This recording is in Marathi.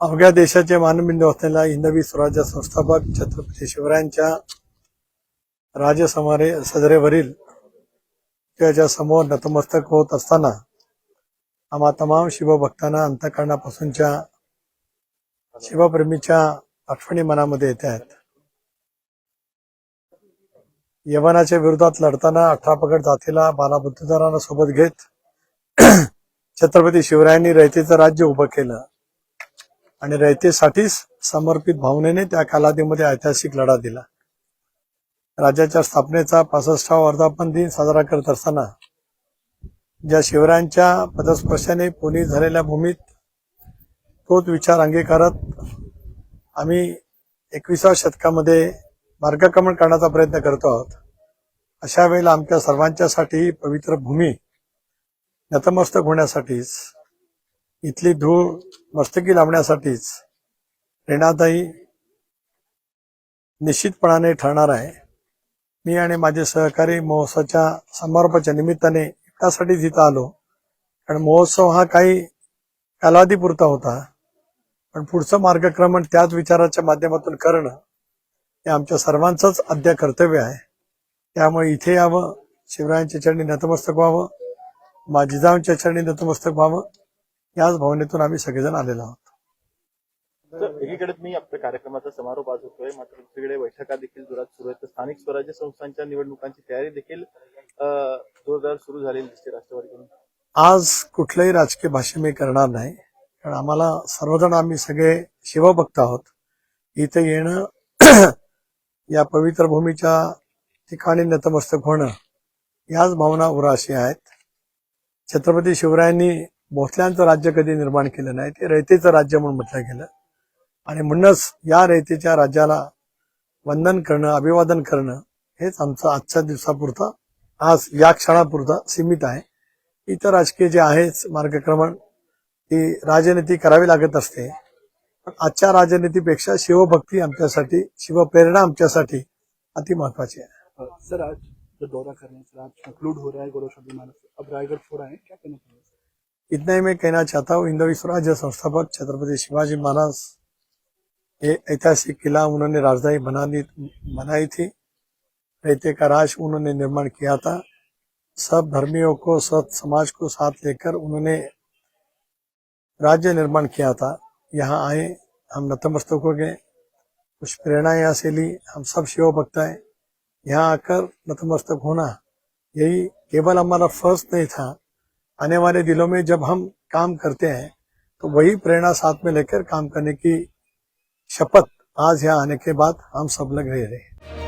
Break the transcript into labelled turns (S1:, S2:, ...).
S1: अवघ्या देशाचे मानबिंदू असलेल्या हिंदवी स्वराज्य संस्थापक छत्रपती शिवरायांच्या राजसमारे सदरेवरील त्याच्यासमोर नतमस्तक होत असताना आम्हा तमाम शिवभक्तांना अंतकरणापासूनच्या शिवप्रेमीच्या आठवणी मनामध्ये येत आहेत. यवनाच्या विरोधात लढताना अठरा पगड जातीला बालाबुद्धदारांना सोबत घेत छत्रपती शिवरायांनी रयतेचं राज्य उभं केलं. आणि रयतेसाठीच समर्पित भावनेने त्या कालावधीमध्ये ऐतिहासिक लढा दिला. राज्याच्या स्थापनेचा पासष्टावा वर्धापन दिन साजरा करत असताना ज्या शिवरायांच्या पदस्पर्शाने पुणे झालेल्या भूमीत तोच विचार अंगीकारत आम्ही एकविसाव्या शतकामध्ये मार्गक्रमण करण्याचा प्रयत्न करतो आहोत. अशा वेळेला आमच्या सर्वांच्यासाठी पवित्र भूमी नतमस्तक होण्यासाठीच इथली धूळ मस्तकी लावण्यासाठीच प्रेरणादायी निश्चितपणाने ठरणार आहे. मी आणि माझे सहकारी महोत्सवाच्या समारोपाच्या निमित्ताने त्यासाठीच इथं आलो. कारण महोत्सव हा काही कालावधीपुरता होता. पण पुढचं मार्गक्रमण त्याच विचाराच्या माध्यमातून करणं हे आमच्या सर्वांचंच अद्य कर्तव्य आहे. त्यामुळे इथे यावं शिवरायांच्या चरणी नतमस्तक व्हावं माझिजांच्या चरणी नतमस्तक व्हावं याच भावनेतून आम्ही सगळेजण आलेलो आहोत.
S2: एकीकडे मी आपल्या कार्यक्रमाचा समारोप आज होतोय. मात्र दुसरीकडे बैठका देखील जोरात सुरू आहेत स्थानिक स्वराज्य संस्थांच्या निवडणुकांची तयारी देखील जोरदार सुरू झालेली दिसते राष्ट्रवादीकडून.
S1: आज कुठलंही राजकीय भाष्य मी करणार नाही. कारण आम्हाला सर्वजण आम्ही सगळे शिवभक्त आहोत. इथे येणं या पवित्र भूमीच्या ठिकाणी नतमस्तक होणं याच भावना उराशी आहेत. छत्रपती शिवरायांनी भोसल्यांचं राज्य कधी निर्माण केलं नाही ते रयतेचं राज्य म्हणून म्हटलं गेलं. आणि म्हणूनच या रयतेच्या राज्याला वंदन करणं अभिवादन करणं हेच आमचं आजच्या दिवसापुरता आज या क्षणापुरता सीमित आहे. इतर राजकीय जे आहेच मार्गक्रमण ती राजनीती करावी लागत असते. पण आजच्या राजनीतीपेक्षा शिवभक्ती आमच्यासाठी शिवप्रेरणा आमच्यासाठी अति महत्वाची आहे.
S3: सर आज जो दौरा करने से आज कंक्लूड हो रहा है गौरव अब रायगढ़ छोड़ा है क्या कहना
S1: इतना ही मैं कहना चाहता हूँ हिंदवी स्वराज्य संस्थापक छत्रपति शिवाजी महाराज ये ऐतिहासिक किला उन्होंने राजधानी बना दी बनाई थी। रहते का राज उन्होंने निर्माण किया था। सब धर्मियों को सब समाज को साथ लेकर उन्होंने राज्य निर्माण किया था। यहाँ आए हम नतमस्तक हो गए। कुछ प्रेरणा यहाँ से ली। हम सब शिव भक्त हैं। यहाँ आकर नतमस्तक होना यही केवल हमारा फर्ज नहीं था। आने वाले दिनों में जब हम काम करते हैं तो वही प्रेरणा साथ में लेकर काम करने की शपथ आज यहाँ आने के बाद हम सब लग रहे रहे